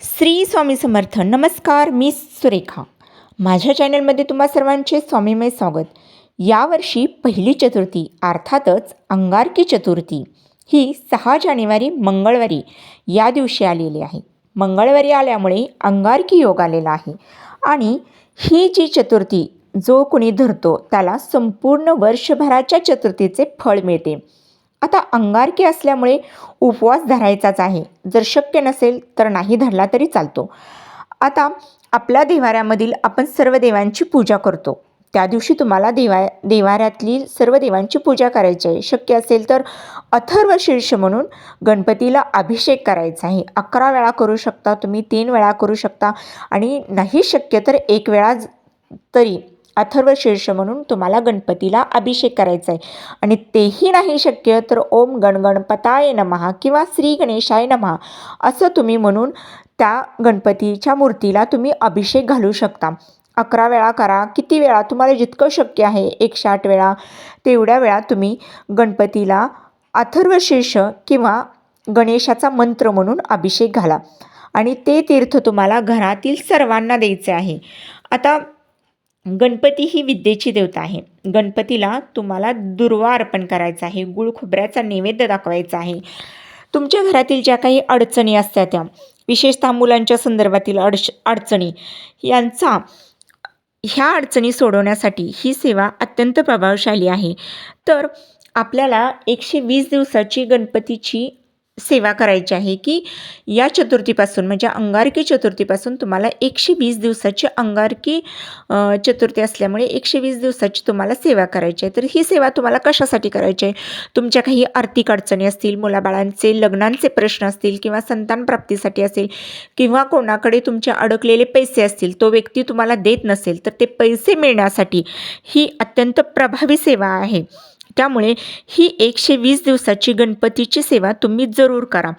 श्री स्वामी समर्थ. नमस्कार मी सुरेखा. माझ्या चॅनलमध्ये तुम्हा सर्वांचे स्वामीमय स्वागत. यावर्षी पहिली चतुर्थी अर्थातच अंगारकी चतुर्थी ही सहा जानेवारी मंगळवारी या दिवशी आलेली आहे. मंगळवारी आल्यामुळे अंगारकी योग आलेला आहे. आणि ही जी चतुर्थी जो कोणी धरतो त्याला संपूर्ण वर्षभराच्या चतुर्थीचे फळ मिळते. आता अंगारकी असल्यामुळे उपवास धरायचाच आहे. जर शक्य नसेल तर नाही धरला तरी चालतो. आता आपल्या देवाऱ्यामधील आपण सर्व देवांची पूजा करतो. त्या दिवशी तुम्हाला देवा देवाऱ्यातली सर्व देवांची पूजा करायची आहे. शक्य असेल तर अथर्व शीर्ष म्हणून गणपतीला अभिषेक करायचा आहे. अकरा वेळा करू शकता तुम्ही तीन वेळा करू शकता आणि नाही शक्य तर एक वेळा तरी अथर्व शीर्ष म्हणून तुम्हाला गणपतीला अभिषेक करायचा आहे. आणि तेही नाही शक्य तर ओम गणगणपताय नमहा किंवा श्री गणेशाय नमहा असं तुम्ही म्हणून त्या गणपतीच्या मूर्तीला तुम्ही अभिषेक घालू शकता. अकरा वेळा करा. किती वेळा? तुम्हाला जितकं शक्य आहे. एकशे आठ वेळा. तेवढ्या वेळा तुम्ही गणपतीला अथर्व शीर्ष किंवा गणेशाचा मंत्र म्हणून अभिषेक घाला. आणि ते तीर्थ तुम्हाला घरातील सर्वांना द्यायचे आहे. आता गणपती ही विद्येची देवता आहे. गणपतीला तुम्हाला दुर्वा अर्पण करायचा आहे गुळ खोबऱ्याचा नैवेद्य दाखवायचा आहे. तुमच्या घरातील ज्या काही अडचणी असतात त्या विशेषतः मुलांच्या संदर्भातील अडच अडचणी यांचा ह्या अडचणी सोडवण्यासाठी ही सेवा अत्यंत प्रभावशाली आहे. तर आपल्याला एकशे वीस दिवसाची गणपतीची सेवा करायची आहे की या चतुर्थीपासून म्हणजे अंगारकी चतुर्थीपासून तुम्हाला एकशे वीस दिवसाची अंगारकी चतुर्थी असल्यामुळे एकशे वीस दिवसाची तुम्हाला सेवा करायची आहे. तर ही सेवा तुम्हाला कशासाठी करायची आहे? तुमच्या काही आर्थिक अडचणी असतील मुलाबाळांचे लग्नांचे प्रश्न असतील किंवा संतान प्राप्तीसाठी असेल किंवा कोणाकडे तुमचे अडकलेले पैसे असतील तो व्यक्ती तुम्हाला देत नसेल तर ते पैसे मिळण्यासाठी ही अत्यंत प्रभावी सेवा आहे. त्यामुळे ही एकशे वीस दिवसाची गणपतीची सेवा तुम्ही जरूर करा.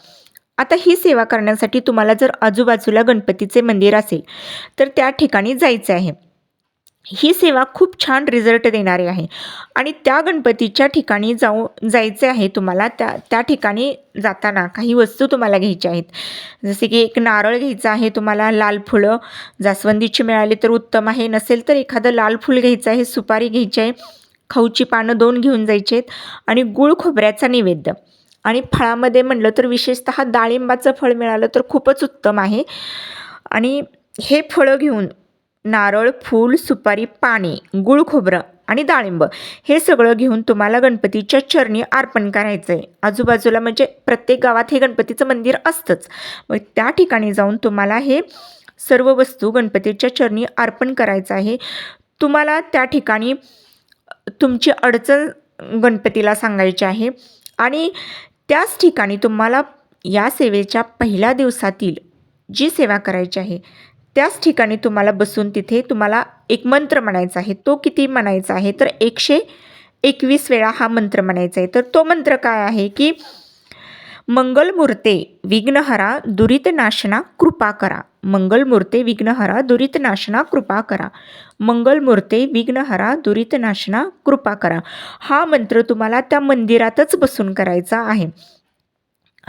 आता ही सेवा करण्यासाठी तुम्हाला जर आजूबाजूला गणपतीचे मंदिर असेल तर त्या ठिकाणी जायचं आहे. ही सेवा खूप छान रिझल्ट देणारी आहे. आणि त्या गणपतीच्या ठिकाणी जाऊ जायचे आहे तुम्हाला त्या त्या ठिकाणी जाताना काही वस्तू तुम्हाला घ्यायच्या आहेत. जसे की एक नारळ घ्यायचं आहे तुम्हाला लाल फुलं जास्वंदीची मिळाली तर उत्तम आहे. नसेल तर एखादं लाल फुल घ्यायचं आहे सुपारी घ्यायची आहे. खाऊची पानं दोन घेऊन जायचे आहेत आणि गुळ खोबऱ्याचा नैवेद्य. आणि फळामध्ये म्हणलं तर विशेषतः डाळिंबाचं फळ मिळालं तर खूपच उत्तम आहे. आणि हे फळं घेऊन नारळ फूल सुपारी पाणी गुळ खोबरं आणि डाळिंब हे सगळं घेऊन तुम्हाला गणपतीच्या चरणी अर्पण करायचं आहे आजूबाजूला म्हणजे प्रत्येक गावात हे गणपतीचं मंदिर असतंच. मग त्या ठिकाणी जाऊन तुम्हाला हे सर्व वस्तू गणपतीच्या चरणी अर्पण करायचं आहे. तुम्हाला त्या ठिकाणी तुमची अडचण गणपतीला सांगायची आहे. आणि त्याच ठिकाणी तुम्हाला या सेवेच्या पहिल्या दिवसातील जी सेवा करायची आहे त्याच ठिकाणी तुम्हाला बसून तिथे तुम्हाला एक मंत्र म्हणायचा आहे. तो किती म्हणायचा आहे? तर एकशे एकवीस वेळा हा मंत्र म्हणायचा आहे. तर तो मंत्र काय आहे की मंगलमूर्ते विघ्नहरा दुरितनाशना कृपा करा. मंगलमूर्ते विघ्नहरा दुरितनाशना कृपा करा. मंगलमूर्ते विघ्नहरा दुरितनाशना कृपा करा. हा मंत्र तुम्हाला त्या मंदिरातच बसून करायचा आहे.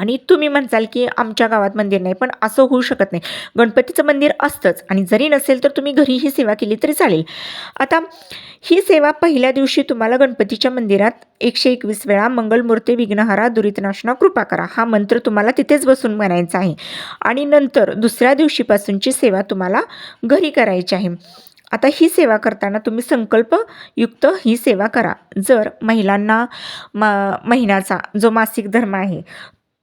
आणि तुम्ही म्हणसाल की आमच्या गावात मंदिर नाही पण असं होऊ शकत नाही. गणपतीचं मंदिर असतंच आणि जरी नसेल तर तुम्ही घरी ही सेवा केली तरी चालेल. आता ही सेवा पहिल्या दिवशी तुम्हाला गणपतीच्या मंदिरात एकशे एकवीस वेळा मंगलमूर्ती विघ्नहारा दुरितनाशना कृपा करा हा मंत्र तुम्हाला तिथेच बसून म्हणायचा आहे. आणि नंतर दुसऱ्या दिवशीपासूनची सेवा तुम्हाला घरी करायची आहे. आता ही सेवा करताना तुम्ही संकल्पयुक्त ही सेवा करा. जर महिलांना मा महिन्याचा जो मासिक धर्म आहे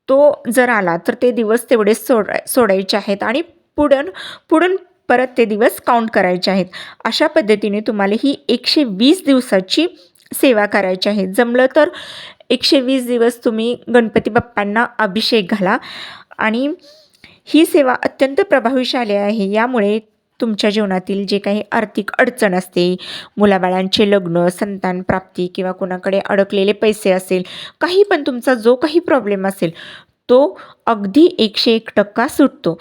तो जर आला तर ते दिवस तेवढे सोडाय सोडायचे आहेत आणि पुढून पुढून परत ते दिवस काउंट करायचे आहेत. अशा पद्धतीने तुम्हाला ही एकशे वीस दिवसाची सेवा करायची आहे. जमलं तर एकशे वीस दिवस तुम्ही गणपती बाप्पांना अभिषेक घाला. आणि ही सेवा अत्यंत प्रभावीशाली आहे. यामुळे तुमच्या जीवनातील जे काही आर्थिक अडचण असते मुलाबाळांचे लग्न संतान प्राप्ती किंवा कोणाकडे अडकलेले पैसे असेल काही पण तुमचा जो काही प्रॉब्लेम असेल तो अगदी एकशे एक टक्का सुटतो.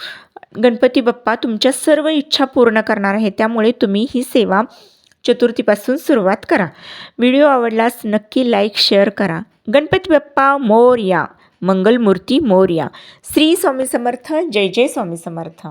गणपती बाप्पा तुमच्या सर्व इच्छा पूर्ण करणार आहे त्यामुळे तुम्ही ही सेवा चतुर्थीपासून सुरुवात करा. व्हिडिओ आवडल्यास नक्की लाईक शेअर करा. गणपती बाप्पा मोरया मंगलमूर्ती मोर्या. श्री स्वामी समर्थ जय जय स्वामी समर्थ.